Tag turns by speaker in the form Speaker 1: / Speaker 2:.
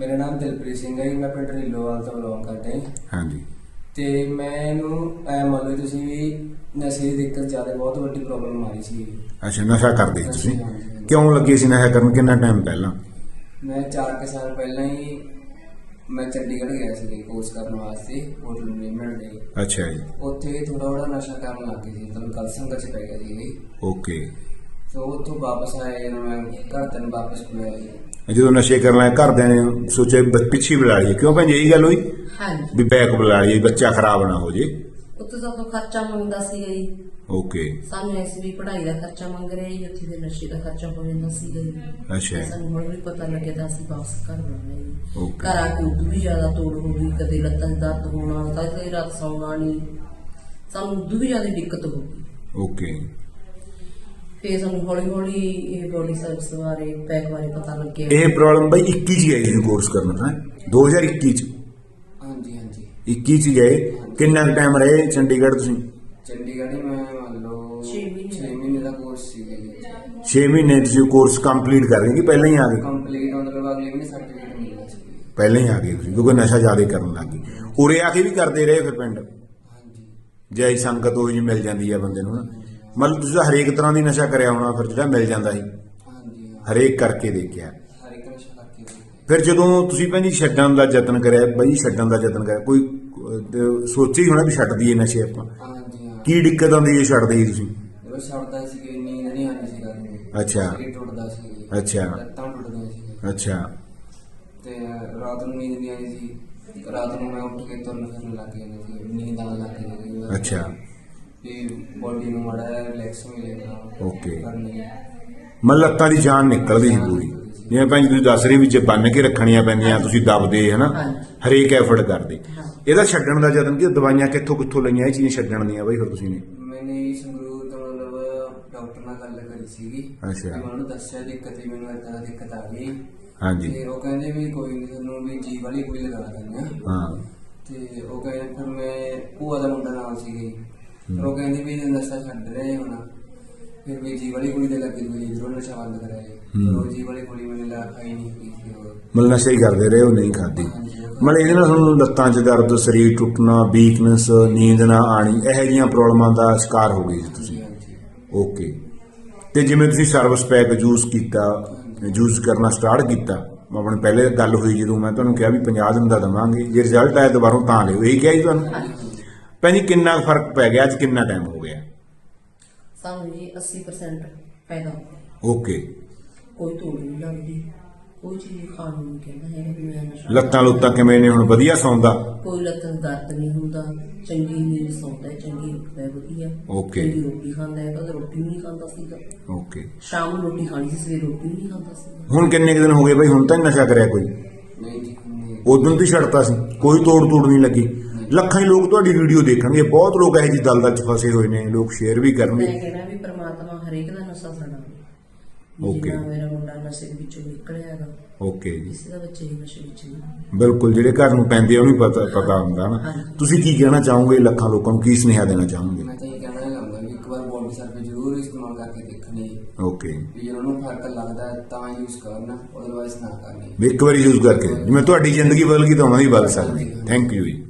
Speaker 1: ਮੇਰਾ ਨਾਮ ਦਿਲਪ੍ਰੀਤ ਸਿੰਘ ਹੈ ਜੀ, ਮੈਂ ਪਿੰਡ ਢਿੱਲੋਵਾਲ ਤੋਂ ਬਿਲੋਂਗ ਕਰਦਾ ਹਾਂ
Speaker 2: ਹਾਂਜੀ।
Speaker 1: ਤੇ ਮੈਨੂੰ ਐ ਮੰਨ ਲਓ ਤੁਸੀਂ ਵੀ ਨਸ਼ੇ ਦੀ ਦਿੱਕਤ ਜ਼ਿਆਦਾ ਬਹੁਤ ਵੱਡੀ ਪ੍ਰੋਬਲਮ ਆ ਰਹੀ ਸੀ
Speaker 2: ਅੱਛਾ ਨਸ਼ਾ ਕਰਦੇ ਸੀ ਤੁਸੀਂ। ਕਿਉਂ ਲੱਗੇ ਸੀ ਨਸ਼ਾ ਕਰਨ? ਕਿੰਨਾ ਟਾਈਮ ਪਹਿਲਾਂ?
Speaker 1: ਮੈਂ 4 ਸਾਲ ਪਹਿਲਾਂ ਹੀ ਮੈਂ ਚੰਡੀਗੜ੍ਹ ਗਿਆ ਸੀ ਕੋਰਸ ਕਰਨ ਵਾਸਤੇ ਹੋਟਲ ਮੈਨੇਜਮੈਂਟ ਦੇ
Speaker 2: ਅੱਛਾ ਜੀ।
Speaker 1: ਉੱਥੇ ਥੋੜਾ ਥੋੜਾ ਨਸ਼ਾ ਕਰਨ ਲੱਗ ਗਏ ਸੀ ਮਤਲਬ ਗਲ ਸੰਗਤ ਚ ਪੈ ਗਿਆ ਸੀ
Speaker 2: ਓਕੇ
Speaker 1: ਸੋ ਉੱਥੋਂ ਵਾਪਸ ਆਇਆ ਜਦੋਂ ਮੈਂ ਘਰ ਤੈਨੂੰ ਵਾਪਸ ਬੁਲਾਇਆ ਜੀ।
Speaker 2: ਜਦੋਂ ਨਸ਼ੇ ਕਰਨ ਲੱਗੇ ਘਰਦਿਆਂ ਨੇ ਸੋਚਿਆ ਵੀ ਪਿੱਛੇ ਬੁਲਾ ਲਈਏ। ਕਿਉਂ ਭੈਣ ਜੀ ਇਹੀ ਗੱਲ ਹੋਈ?
Speaker 3: ਹਾਂਜੀ।
Speaker 2: ਵੀ ਬੈਕ ਬੁਲਾ ਲਈਏ ਬੱਚਾ ਖਰਾਬ ਨਾ ਹੋ ਜੇ।
Speaker 3: ਉੱਥੇ ਤੋਂ ਖਰਚਾ ਮੰਗਦਾ ਸੀ ਜੀ।
Speaker 2: ਓਕੇ
Speaker 3: ਸਾਨੂੰ ਐਸੀ ਵੀ ਪੜ੍ਹਾਈ ਦਾ ਖਰਚਾ ਮੰਗ ਰਿਹਾ ਜੀ ਉੱਥੇ ਦੇ ਨਸ਼ੇ ਦਾ ਖਰਚਾ ਹੋ ਜਾਂਦਾ ਸੀ ਜੀ।
Speaker 2: ਅੱਛਾ।
Speaker 3: ਸਾਨੂੰ ਹੁਣ ਵੀ ਪਤਾ ਲੱਗਿਆ ਤਾਂ ਅਸੀਂ ਵਾਪਸ ਘਰ ਬੁਲਾਉਣਾ ਜੀ।
Speaker 2: ਓਕੇ
Speaker 3: ਘਰ ਆ ਕੇ ਉਦੋਂ ਵੀ ਜ਼ਿਆਦਾ ਤੋੜ ਹੋ ਗਈ ਕਦੇ ਲੱਤਾਂ 'ਚ ਦਰਦ ਹੋਣਾ ਕਦੇ ਰਾਤ ਸੌਣਾ ਨਹੀਂ। ਸਾਨੂੰ ਉਦੋਂ ਵੀ ਜ਼ਿਆਦਾ ਦਿੱਕਤ ਹੋ ਗਈ।
Speaker 2: ਓਕੇ
Speaker 3: ਫੇਰ ਸਾਨੂੰ ਹੌਲੀ ਹੌਲੀ ਇਹ ਬੋਡੀ ਸਰਵਿਸ ਬਾਰੇ ਪੈਕ ਬਾਰੇ ਪਤਾ ਲੱਗਿਆ।
Speaker 2: ਇਹ ਪ੍ਰੋਬਲਮ ਬਈ 21 ਚ ਗਏ ਜੀ ਕੋਰਸ ਕਰਨ ਹੈ? 2021 ਚ।
Speaker 1: ਹਾਂਜੀ ਹਾਂਜੀ।
Speaker 2: 21 ਚ ਗਏ ਕਿੰਨਾ ਟਾਈਮ ਰਹੇ ਚੰਡੀਗੜ੍ਹ ਤੁਸੀਂ?
Speaker 1: ਚੰਡੀਗੜ੍ਹ ਹੀ ਮੈਂ ਮੰਨ ਲਓ
Speaker 3: ਛੇ ਮਹੀਨੇ।
Speaker 1: 6 ਮਹੀਨੇ ਦਾ ਕੋਰਸ ਸੀ ਜੀ।
Speaker 2: 6 ਮਹੀਨੇ ਤੁਸੀਂ ਕੋਰਸ ਕੰਪਲੀਟ ਕਰ ਗਏ ਕਿ ਪਹਿਲਾਂ ਹੀ ਆ ਗਏ?
Speaker 1: ਕੰਪਲੀਟ ਮਤਲਬ ਅਗਲੇ ਮਹੀਨੇ ਸਰਟੀਫਿਕੇਟ ਮਿਲਣਾ ਸੀ
Speaker 2: ਪਹਿਲਾਂ ਹੀ ਆ ਗਏ ਤੁਸੀਂ ਕਿਉਂਕਿ ਨਸ਼ਾ ਜ਼ਿਆਦਾ ਕਰਨ ਲੱਗ ਗਏ। ਉਰੇ ਆ ਕੇ ਵੀ ਕਰਦੇ ਰਹੇ ਫਿਰ ਪਿੰਡ?
Speaker 1: ਹਾਂਜੀ।
Speaker 2: ਜੈ ਸੰਗਤ ਉਹ ਜੀ ਮਿਲ ਜਾਂਦੀ ਆ ਬੰਦੇ ਨੂੰ ਨਾ। ਮਤਲਬ ਤੁਸੀਂ ਤਾਂ ਹਰੇਕ ਤਰ੍ਹਾਂ ਦੀ ਨਸ਼ਾ ਕਰਿਆ ਹੋਣਾ ਫਿਰ ਜਿਹੜਾ ਮਿਲ ਜਾਂਦਾ ਸੀ।
Speaker 1: ਹਾਂਜੀ।
Speaker 2: ਹਰੇਕ ਕਰਕੇ ਦੇਖਿਆ।
Speaker 1: ਹਰ ਇੱਕ ਨਸ਼ਾ ਕਰਕੇ ਦੇਖਿਆ।
Speaker 2: ਫਿਰ ਜਦੋਂ ਤੁਸੀਂ ਭੈਣੀ ਛੱਡਣ ਦਾ ਯਤਨ ਕਰਿਆ ਬਈ ਛੱਡਣ ਦਾ ਯਤਨ ਕਰਿਆ ਕੋਈ ਅਹ, ਸੋਚਿਆ ਹੀ ਹੋਣਾ ਵੀ ਛੱਡ ਦਈਏ ਨਸ਼ੇ ਆਪਾਂ।
Speaker 1: ਹਾਂਜੀ ਹਾਂ।
Speaker 2: ਕੀ ਦਿੱਕਤ ਆਉਂਦੀ ਹੈ ਛੱਡਦੇ ਹੀ ਤੁਸੀਂ?
Speaker 1: ਜਦੋਂ ਛੱਡਦਾ ਸੀ ਕਿ ਨੀਂਦ ਨਹੀਂ ਆਉਂਦੀ ਸੀ ਘਰ ਨੂੰ
Speaker 2: ਅੱਛਾ।
Speaker 1: ਸਰੀਰ ਟੁੱਟਦਾ ਸੀ।
Speaker 2: ਅੱਛਾ।
Speaker 1: ਲੱਤਾਂ ਟੁੱਟਦੀਆਂ ਸੀ।
Speaker 2: ਅੱਛਾ।
Speaker 1: ਤੇ ਰਾਤ ਨੂੰ ਨੀਂਦ ਨਹੀਂ ਆਉਂਦੀ ਸੀ। ਰਾਤ ਨੂੰ ਮੈਂ ਉੱਠ ਕੇ ਤੁਰਨ ਫਿਰਨ ਲੱਗ ਜਾਂਦਾ ਸੀ। ਨੀਂਦ ਆਉਣ ਲੱਗ ਜਾਂਦੀ ਸੀ।
Speaker 2: ਅੱਛਾ।
Speaker 1: ਵੀ ਬੋਡੀ ਨੂੰ ਮਾੜਾ ਰਿਲੈਕਸ ਮਿਲੇਗਾ
Speaker 2: Okay.
Speaker 1: ਕਰਨੀ
Speaker 2: ਮਤਲਬ ਲੱਤਾਂ ਦੀ ਜਾਨ ਨਿਕਲਦੀ ਸੀ ਪੂਰੀ। ਜਿਵੇਂ ਜੀ ਤੁਸੀਂ ਦੱਸ ਰਹੇ ਵੀ ਜੇ ਬੰਨ ਕੇ ਰੱਖਣੀਆਂ ਪੈਂਦੀਆਂ ਤੁਸੀਂ ਦਬਦੇ ਹਨਾ। ਹਰੇਕ ਐਫਰਟ ਕਰਦੇ।
Speaker 3: ਹਾਂ।
Speaker 2: ਇਹਦਾ ਛੱਡਣ ਦਾ ਯਤਨ ਕਿ ਦਵਾਈਆਂ ਕਿੱਥੋਂ ਕਿੱਥੋਂ ਲਈਆਂ ਇਹ ਚੀਜ਼ਾਂ ਛੱਡਣ ਦੀਆਂ ਬਈ ਫਿਰ ਤੁਸੀਂ ਨੇ?
Speaker 1: ਮੈਨੇ ਸੰਗਰੂਰ ਤੋਂ ਮਤਲਬ ਡਾਕਟਰ ਨਾਲ ਗੱਲ ਕਰੀ ਸੀਗੀ।
Speaker 2: ਅੱਛਾ।
Speaker 1: ਤੇ ਮੈਂ ਉਹਨੂੰ ਦੱਸਿਆ ਦਿੱਕਤ ਵੀ ਮੈਨੂੰ ਏਦਾਂ ਦਾ ਦਿੱਕਤ ਆ ਗਈ।
Speaker 2: ਹਾਂਜੀ।
Speaker 1: ਤੇ ਉਹ ਕਹਿੰਦੇ ਵੀ ਕੋਈ ਨਹੀਂ ਤੁਹਾਨੂੰ ਵੀ ਜੀ ਵਾਲੀ ਕੋਈ ਲਗਾ ਦਿੰਦੇ ਆ।
Speaker 2: ਹਾਂ।
Speaker 1: ਤੇ ਉਹ ਕਹਿੰਦੇ ਫਿਰ ਮੈਂ ਭੂਆ ਦਾ ਮੁੰਡਾ ਨਾਲ ਸੀਗੀ। ਫਿਰ ਉਹ ਕਹਿੰਦੇ ਵੀ ਨਸ਼ਾ ਛੱਡ ਰਹੇ ਹੁਣ। ਫਿਰ ਵੀ ਜੀ ਵਾਲੀ ਕੁੜੀ ਦੇ ਲੱਗੇ ਵੀ ਜ਼ਰੂਰ ਨਸ਼ਾ ਬੰਦ ਫਿਰ ਉਹ ਜੀ ਵਾਲੀ ਕੁੜੀ ਮੈਨੂੰ ਲਾ ਖਾਈ ਨਹੀਂ ਪਈ ਸੀ ਉਹ
Speaker 2: ਮਤਲਬ ਨਸ਼ਾ ਹੀ ਕਰਦੇ ਰਹੇ ਉਹ ਨਹੀਂ ਖਾਦੀ। ਮਤਲਬ ਇਹਦੇ ਨਾਲ ਤੁਹਾਨੂੰ ਲੱਤਾਂ 'ਚ ਦਰਦ ਸਰੀਰ ਟੁੱਟਣਾ ਵੀਕਨੈਸ ਨੀਂਦ ਨਾ ਆਣੀ ਇਹੋ ਜਿਹੀਆਂ ਪ੍ਰੋਬਲਮਾਂ ਦਾ ਸ਼ਿਕਾਰ ਹੋ ਗਏ ਸੀ ਤੁਸੀਂ। ਓਕੇ। ਤੇ ਜਿਵੇਂ ਤੁਸੀਂ ਸਰਵਿਸ ਪੈਕ ਯੂਜ਼ ਕੀਤਾ ਯੂਜ਼ ਕਰਨਾ ਸਟਾਰਟ ਕੀਤਾ ਆਪਣੇ ਪਹਿਲੇ ਗੱਲ ਹੋਈ ਜਦੋਂ ਮੈਂ ਤੁਹਾਨੂੰ ਕਿਹਾ ਵੀ 50 ਦਿਨ ਦਾ ਦਵਾਂਗੇ ਜੇ ਰਿਜ਼ਲਟ ਆਇਆ ਦੁਬਾਰਾ ਤਾਂ ਲਿਓ ਇਹੀ ਕਿਹਾ ਜੀ ਤੁਹਾਨੂੰ? ਭੈਣ ਜੀ ਕਿੰਨਾ ਫ਼ਰਕ ਪੈ ਗਿਆ ਅੱਜ ਕਿੰਨਾ ਟਾਈਮ ਹੋ ਗਿਆ?
Speaker 3: ਸਾਨੂੰ ਜੀ 80% ਪੈਦਾ ਹੋ ਗਿਆ।
Speaker 2: ਓਕੇ
Speaker 3: ਕੋਈ ਤੋੜ ਨਹੀਂ ਲੱਗਦੀ ਕੋਈ ਚੀਜ਼ ਖਾਣ ਨੂੰ ਨਹੀਂ ਕਹਿੰਦਾ ਹੈ ਕਿ ਮੈਂ ਨਸ਼ਾ
Speaker 2: ਲੱਤਾਂ ਲੁੱਤਾਂ ਕਿਵੇਂ ਨੇ ਹੁਣ ਵਧੀਆ ਸੌਂਦਾ?
Speaker 3: ਕੋਈ ਲੱਤਾਂ ਦਰਦ ਨਹੀਂ ਹੁੰਦਾ ਚੰਗੀ ਨੀਂਦ ਸੌਂਦਾ ਹੈ ਚੰਗੀ ਉੱਠਦਾ ਹੈ ਵਧੀਆ।
Speaker 2: Okay.
Speaker 3: ਚੰਗੀ ਰੋਟੀ ਖਾਂਦਾ ਹੈ ਕਦੇ ਰੋਟੀ ਵੀ ਨਹੀਂ ਖਾਂਦਾ ਸੀਗਾ।
Speaker 2: ਓਕੇ
Speaker 3: ਸ਼ਾਮ ਨੂੰ ਰੋਟੀ ਖਾਣੀ ਸੀ ਸਵੇਰ ਰੋਟੀ ਵੀ ਨਹੀਂ ਖਾਂਦਾ ਸੀ
Speaker 2: ਹੁਣ ਕਿੰਨੇ ਕੁ ਦਿਨ ਹੋ ਗਏ ਬਈ ਹੁਣ ਤਾਂ ਨੀ ਨਸ਼ਾ ਕਰਿਆ ਕੋਈ?
Speaker 1: ਨਹੀਂ ਜੀ।
Speaker 2: ਉਦੋਂ ਤੋਂ ਹੀ ਛੱਡਤਾ ਸੀ ਕੋਈ ਤੋੜ ਤੋੜ ਨਹੀਂ ਲੱਗੀ। ਲੱਖਾਂ ਹੀ ਲੋਕ ਤੁਹਾਡੀ ਵੀਡੀਓ ਦੇਖਣਗੇ। ਬਹੁਤ ਲੋਕ ਇਹੋ ਜਿਹੀ ਦਲਦਲ 'ਚ ਫਸੇ ਹੋਏ ਨੇ ਲੋਕ ਸ਼ੇਅਰ ਵੀ
Speaker 3: ਮੈਂ
Speaker 2: ਕਰਨਗੇ
Speaker 3: ਕਹਿਣਾ ਵੀ ਪ੍ਰਮਾਤਮਾ ਹਰੇਕ ਦਾ ਨਸ਼ਾ ਛਡਾਵੇ. ਜਿੰਨਾ ਮੇਰਾ ਮੁੰਡਾ ਨਸ਼ੇ ਦੇ ਵਿੱਚੋਂ ਨਿਕਲਿਆ ਹੈਗਾ
Speaker 2: ਓਕੇ ਜੀ
Speaker 3: ਕਿਸੇ ਦਾ ਬੱਚੇ ਵੀ ਨਸ਼ੇ ਵਿੱਚ ਨਹੀਂ
Speaker 2: ਬਿਲਕੁਲ ਜਿਹੜੇ ਘਰ ਨੂੰ ਪੈਂਦੇ ਆ ਉਹਨੂੰ ਪਤਾ ਪਤਾ ਹੁੰਦਾ ਨਾ। ਤੁਸੀਂ ਕੀ ਕਹਿਣਾ ਚਾਹੋਗੇ ਲੱਖਾਂ ਲੋਕਾਂ ਨੂੰ? ਕੀ ਸੁਨੇਹਾ ਦੇਣਾ ਚਾਹੋਗੇ?
Speaker 1: ਮੈਂ ਤਾਂ ਇਹ ਕਹਿਣਾ ਚਾਹੁੰਦਾ ਵੀ ਇੱਕ ਵਾਰ ਬੋਡੀ ਸਰਵੇ ਜ਼ਰੂਰ ਇਸਤੇਮਾਲ ਕਰਕੇ ਦੇਖਣੀ।
Speaker 2: ਓਕੇ
Speaker 1: ਵੀ ਜੇ ਉਹਨਾਂ ਨੂੰ ਫ਼ਰਕ ਲੱਗਦਾ ਹੈ ਤਾਂ ਯੂਜ਼ ਕਰਨਾ ਅਦਰਵਾਈਜ਼ ਨਾ ਕਰਨੀ।
Speaker 2: ਵੀ ਇੱਕ ਵਾਰੀ ਯੂਜ਼ ਕਰਕੇ। ਜਿਵੇਂ ਤੁਹਾਡੀ ਜ਼ਿੰਦਗੀ ਬਦਲ ਗਈ ਤਾਂ ਉਹਨਾਂ ਦੀ ਬਦਲ ਸਕਦੀ। ਥੈਂਕ ਯੂ ਜੀ।